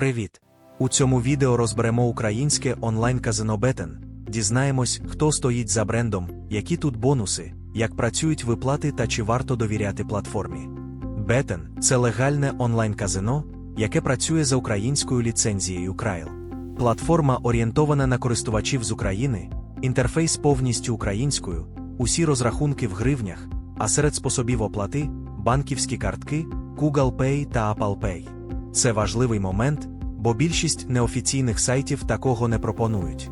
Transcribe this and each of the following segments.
Привіт! У цьому відео розберемо українське онлайн-казино Бетен. Дізнаємось, хто стоїть за брендом, які тут бонуси, як працюють виплати та чи варто довіряти платформі. Бетен це легальне онлайн-казино, яке працює за українською ліцензією Крайл. Платформа орієнтована на користувачів з України, інтерфейс повністю українською, усі розрахунки в гривнях, а серед способів оплати банківські картки, Google Pay та Apple Pay. Це важливий момент, бо більшість неофіційних сайтів такого не пропонують.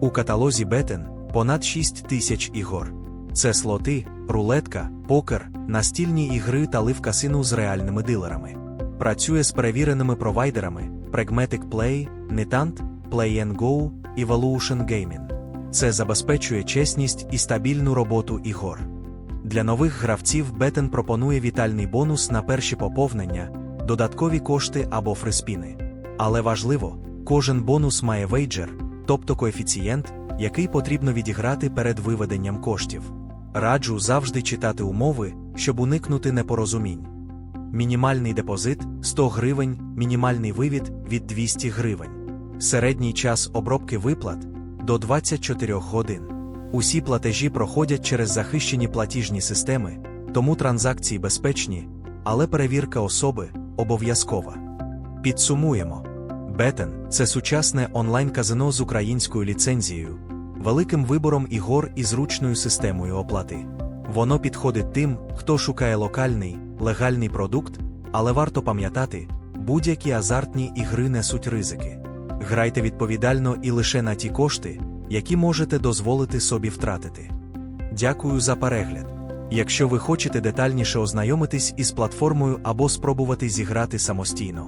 У каталозі Бетен понад 6 тисяч ігор. Це слоти, рулетка, покер, настільні ігри та лив касину з реальними дилерами. Працює з перевіреними провайдерами Pragmatic Play, Nitant, Play Go, Evolution Gaming. Це забезпечує чесність і стабільну роботу ігор. Для нових гравців Бетен пропонує вітальний бонус на перші поповнення, додаткові кошти або фриспіни. Але важливо, кожен бонус має вейджер, тобто коефіцієнт, який потрібно відіграти перед виведенням коштів. Раджу завжди читати умови, щоб уникнути непорозумінь. Мінімальний депозит 100 гривень, мінімальний вивід від 200 гривень. Середній час обробки виплат до 24 годин. Усі платежі проходять через захищені платіжні системи, тому транзакції безпечні, але перевірка особи обов'язкова. Підсумуємо: Бетен це сучасне онлайн-казино з українською ліцензією, великим вибором ігор і зручною системою оплати. Воно підходить тим, хто шукає локальний, легальний продукт, але варто пам'ятати, будь-які азартні ігри несуть ризики. Грайте відповідально і лише на ті кошти, які можете дозволити собі втратити. Дякую за перегляд. Якщо ви хочете детальніше ознайомитись із платформою або спробувати зіграти самостійно,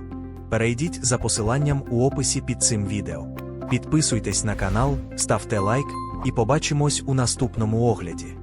перейдіть за посиланням у описі під цим відео. Підписуйтесь на канал, ставте лайк і побачимось у наступному огляді.